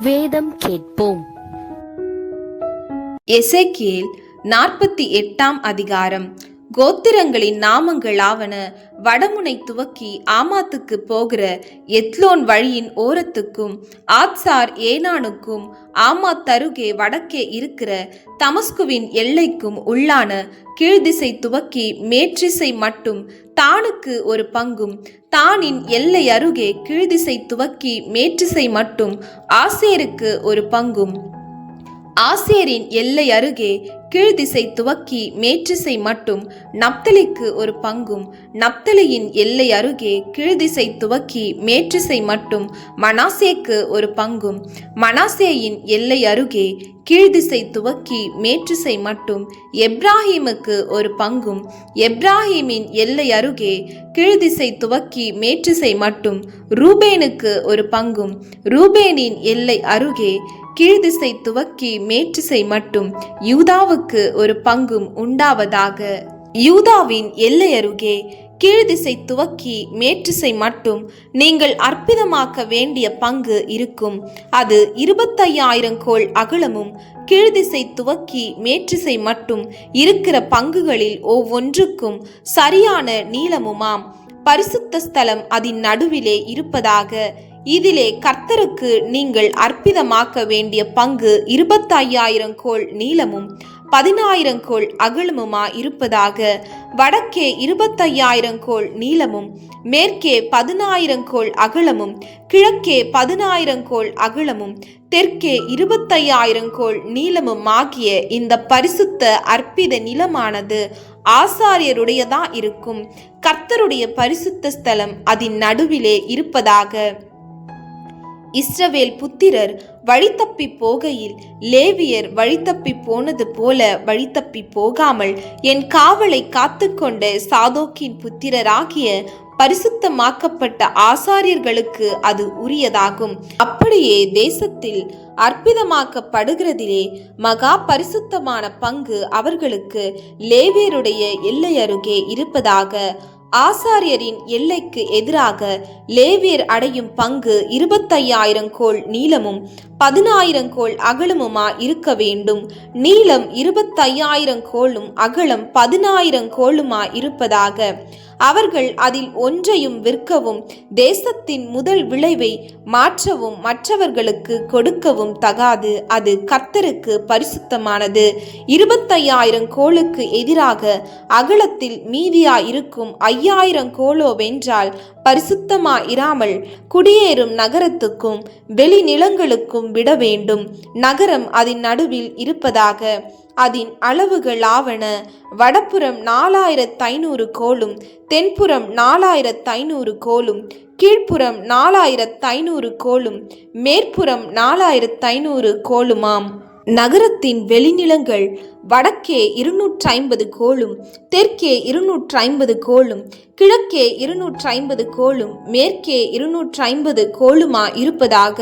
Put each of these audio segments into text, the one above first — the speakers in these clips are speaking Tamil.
வேதம் கேட்போம். எசேக்கியேல் நாற்பத்தி எட்டாம் அதிகாரம். கோத்திரங்களின் நாமங்களாவன வடமுனை துவக்கி ஆமாத்துக்கு போகிற எத்லோன் வழியின் ஓரத்துக்கும் ஆத்சார் ஏனானுக்கும் ஆமாத் அருகே வடக்கே இருக்கிற தமஸ்குவின் எல்லைக்கும் உள்ளான கீழ்திசை துவக்கி மேற்றிசை மட்டும் தானுக்கு ஒரு பங்கும் தானின் எல்லை அருகே கீழ்திசை துவக்கி மேற்றிசை மட்டும் ஆசேருக்கு ஒரு பங்கும். ஆசேரின் எல்லை அருகே கீழ்திசை துவக்கி மேற்றிசை மட்டும் நப்தலிக்கு ஒரு பங்கும். நப்தலியின் எல்லை அருகே கீழ்திசை துவக்கி மேற்றிசை மட்டும் மனாசேக்கு ஒரு பங்கும். மனாசேயின் எல்லை அருகே கீழ்திசை துவக்கி மேற்றிசை மட்டும் எப்ராஹிமுக்கு ஒரு பங்கும். எப்ராஹிமின் எல்லை அருகே கீழ்திசை துவக்கி மேற்றிசை மட்டும் ரூபேனுக்கு ஒரு பங்கும். ரூபேனின் எல்லை அருகே கீழ்திசை துவக்கி மேற்றிசை மட்டும் யூதாவுக்கு ஒரு பங்கும் உண்டாவதாக. யூதாவின் எல்லை அருகே கீழ்திசை துவக்கி மேற்றிசை மட்டும் நீங்கள் அற்புதமாக்க வேண்டிய பங்கு இருக்கும். அது இருபத்தையாயிரம் கோள் அகலமும் கீழ்திசை துவக்கி மேற்றிசை மட்டும் இருக்கிற பங்குகளில் ஒவ்வொன்றுக்கும் சரியான நீளமுமாம். பரிசுத்த ஸ்தலம் அதன் நடுவிலே இருப்பதாக இதிலே கர்த்தருக்கு நீங்கள் அற்பிதமாக்க வேண்டிய பங்கு இருபத்தையாயிரம் கோள் நீளமும் பதினாயிரம் கோள் அகலமுமா இருப்பதாக வடக்கே இருபத்தையாயிரம் கோள் நீளமும் மேற்கே பதினாயிரம் கோள் அகலமும் கிழக்கே பதினாயிரம் கோள் அகலமும் தெற்கே இருபத்தையாயிரம் கோள் நீளமும் ஆகிய இந்த பரிசுத்த அற்பித நிலமானது ஆசாரியருடையதா இருக்கும். கர்த்தருடைய பரிசுத்த ஸ்தலம் அதன் நடுவிலே இருப்பதாக இஸ்ரவேல் புத்திரர் வழித்தப்பி போகையில் லேவியர் வழித்தப்பி போனது போல வழித்தப்பி போகாமல் என் காவலை காத்துக்கொண்ட சாதோக்கின் புத்திரராகிய பரிசுத்தமாக்கப்பட்ட ஆசாரியர்களுக்கு அது உரியதாகும். அப்படியே தேசத்தில் அற்புதமாக்கப்படுகிறதிலே மகா பரிசுத்தமான பங்கு அவர்களுக்கு லேவியருடைய எல்லை அருகே இருப்பதாக ஆசாரியரின் எல்லைக்கு எதிராக லேவியர் அடையும் பங்கு இருபத்தையாயிரம் கோள் நீளமும் பதினாயிரம் கோள் அகலமுமா இருக்க வேண்டும்? நீளம் இருபத்தையாயிரம் கோளும் அகலம் பதினாயிரம் கோளுமா இருப்பதாக அவர்கள் அதில் ஒன்றையும் விற்கவும் தேசத்தின் முதல் விளைவை மாற்றவும் மற்றவர்களுக்கு கொடுக்கவும் தகாது. அது கர்த்தருக்கு பரிசுத்தமானது. இருபத்தையாயிரம் கோளுக்கு எதிராக அகலத்தில் மீதியா இருக்கும் ஐயாயிரம் கோலோ வென்றால் பரிசுத்தமா இராமல் குடியேறும் நகரத்துக்கும் வெளிநிலங்களுக்கும் விட வேண்டும். நகரம் அதன் நடுவில் இருப்பதாக அதன் அளவுகள் ஆவன. வடப்புறம் நாலாயிரத்து ஐநூறு கோலும் தென்புறம் நாலாயிரத்து ஐநூறு கோலும் கீழ்ப்புறம் நாலாயிரத்து ஐநூறு கோலும் மேற்புறம் நாலாயிரத்து ஐநூறு கோலுமாம். நகரத்தின் வெளிநிலங்கள் வடக்கே இருநூற்றி ஐம்பது கோலும் தெற்கே இருநூற்றி ஐம்பது கோலும் கிழக்கே இருநூற்றி ஐம்பது கோலும் மேற்கே இருநூற்றி ஐம்பது கோலுமா இருப்பதாக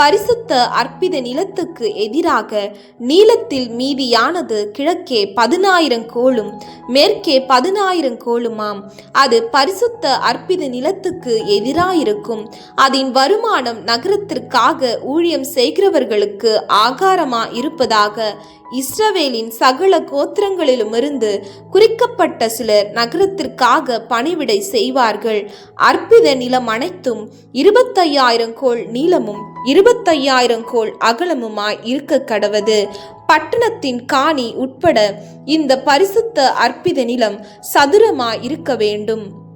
பரிசுத்த அற்பித நிலத்துக்கு எதிராக நீளத்தில் மீதியானது கிழக்கே பதினாயிரம் கோலும் மேற்கே பதினாயிரம் கோலுமாம். அது பரிசுத்த அற்பித நிலத்துக்கு எதிராயிருக்கும். அதன் வருமானம் நகரத்திற்காக ஊழியம் செய்கிறவர்களுக்கு ஆகாரமா இருப்பதாக இஸ்ரவேலின் சகல கோத்திரங்களிலுமிருந்து குறிக்கப்பட்ட சிலர் நகரத்திற்காக பணிவிடை செய்வார்கள். அற்பித நிலம் அனைத்தும் இருபத்தையாயிரம் கோள் நீளமும் இருபத்தையாயிரம் கோள் அகலமுமாய் இருக்க கடவது. பட்டணத்தின் காணி உட்பட இந்த பரிசுத்த அற்பித நிலம் சதுரமாய் இருக்க வேண்டும்.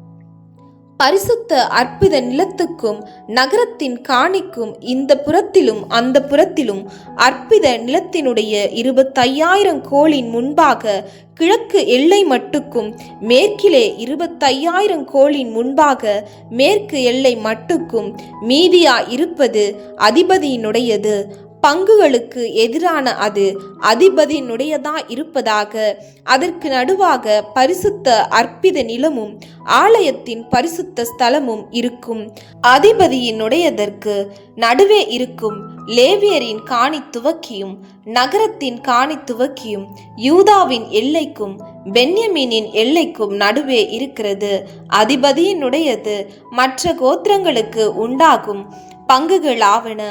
பரிசுத்த அற்பித நிலத்துக்கும் நகரத்தின் காணிக்கும் இந்த புறத்திலும் அந்த புறத்திலும் அற்பித நிலத்தினுடைய இருபத்தையாயிரம் கோளின் முன்பாக கிழக்கு எல்லை மட்டுக்கும் மேற்கிலே இருபத்தையாயிரம் கோளின் முன்பாக மேற்கு எல்லை மட்டுக்கும் மீதியா இருப்பது அதிபதியினுடையது. பங்குகளுக்கு எதிரான அது அதிபதியினுடையதா இருப்பதாக அதற்கு நடுவாக பரிசுத்த அற்பித நிலமும் ஆலயத்தின் பரிசுத்த ஸ்தலமும் இருக்கும். அதிபதியினுடையதற்கு நடுவே இருக்கும் லேவியரின் காணி துவக்கியும் நகரத்தின் காணி துவக்கியும் யூதாவின் எல்லைக்கும் பென்யமீனின் எல்லைக்கும் நடுவே இருக்கிறது. அதிபதியினுடையது மற்ற கோத்திரங்களுக்கு உண்டாகும் பங்குகளாவன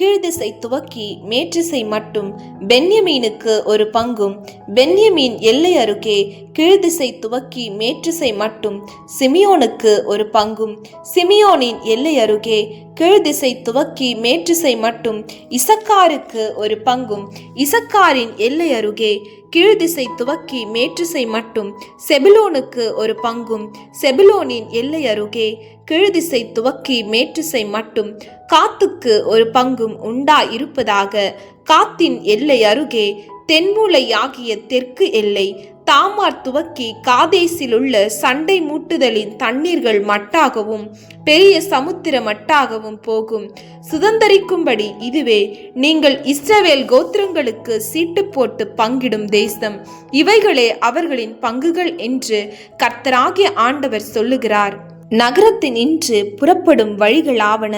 கீழ்திசை துவக்கி மேற்றிசை மட்டும் பென்யமீனுக்கு ஒரு பங்கும். பென்யமீன் எல்லை அருகே கீழ்திசை துவக்கி மேற்றிசை மட்டும் சிமியோனுக்கு ஒரு பங்கும். சிமியோனின் எல்லை அருகே கீழ்திசை துவக்கி மேற்றிசை மட்டும் இசக்காருக்கு ஒரு பங்கும். இசக்காரின் எல்லை அருகே கீழ்திசை துவக்கி மேற்றிசை மட்டும். செபிலோனுக்கு ஒரு பங்கும். செபிலோனின் எல்லை அருகே கீழ்திசை துவக்கி மேற்றிசை மட்டும். காத்துக்கு ஒரு பங்கும் உண்டா இருப்பதாக காத்தின் எல்லை அருகே தென்மூலை ஆகிய தெற்கு எல்லை தாமார் துவக்கி காதேசிலுள்ள சண்டை மூட்டுதலின் தண்ணீர்கள் மட்டாகவும் பெரிய சமுத்திர மட்டாகவும் போகும். சுதந்தரிக்கும்படி இதுவே நீங்கள் இஸ்ரவேல் கோத்திரங்களுக்கு சீட்டு போட்டு பங்கிடும் தேசம். இவைகளே அவர்களின் பங்குகள் என்று கர்த்தராகிய ஆண்டவர் சொல்லுகிறார். நகரத்தின் இன்று புறப்படும் வழிகளாவன.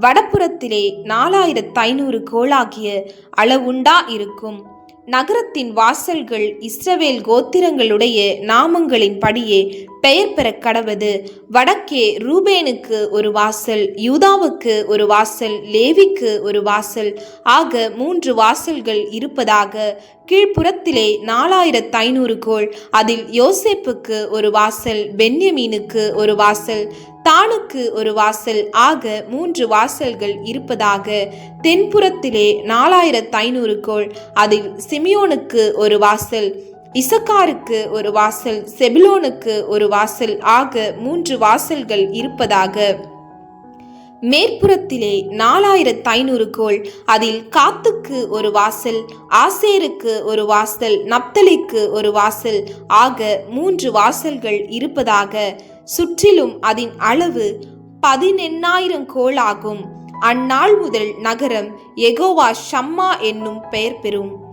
வடபுறத்திலே நாலாயிரத்து ஐநூறு கோளாகிய அளவுண்டா இருக்கும். நகரத்தின் வாசல்கள் இஸ்ரவேல் கோத்திரங்களுடைய நாமங்களின் படியே பெயர் பெற கடவது. வடக்கே ரூபேனுக்கு ஒரு வாசல் யூதாவுக்கு ஒரு வாசல் லேவிக்கு ஒரு வாசல். ஆக மூன்று வாசல்கள் இருப்பதாக. கீழ்ப்புறத்திலே நாலாயிரத்து ஐநூறு கோள் அதில் யோசேப்புக்கு ஒரு வாசல் பென்யமீனுக்கு ஒரு வாசல் தானுக்கு ஒரு வாசல். ஆக மூன்று வாசல்கள் இருப்பதாக. தென்புறத்திலே நாலாயிரத்து ஐநூறு கோள் அதில் சிமியோனுக்கு ஒரு வாசல் இசக்காருக்கு ஒரு வாசல் செபிலோனுக்கு ஒரு வாசல் ஆக மூன்று வாசல்கள் இருப்பதாக. மேற்புறத்திலே நாலாயிரத்து ஐநூறு கோள் அதில் காத்துக்கு ஒரு வாசல் ஆசேருக்கு ஒரு வாசல் நப்தலிக்கு ஒரு வாசல் ஆக மூன்று வாசல்கள் இருப்பதாக. சுற்றிலும் அதன் அளவு பதினெண்ணாயிரம் கோள் ஆகும். அந்நாள் முதல் நகரம் எகோவா ஷம்மா என்னும் பெயர் பெறும்.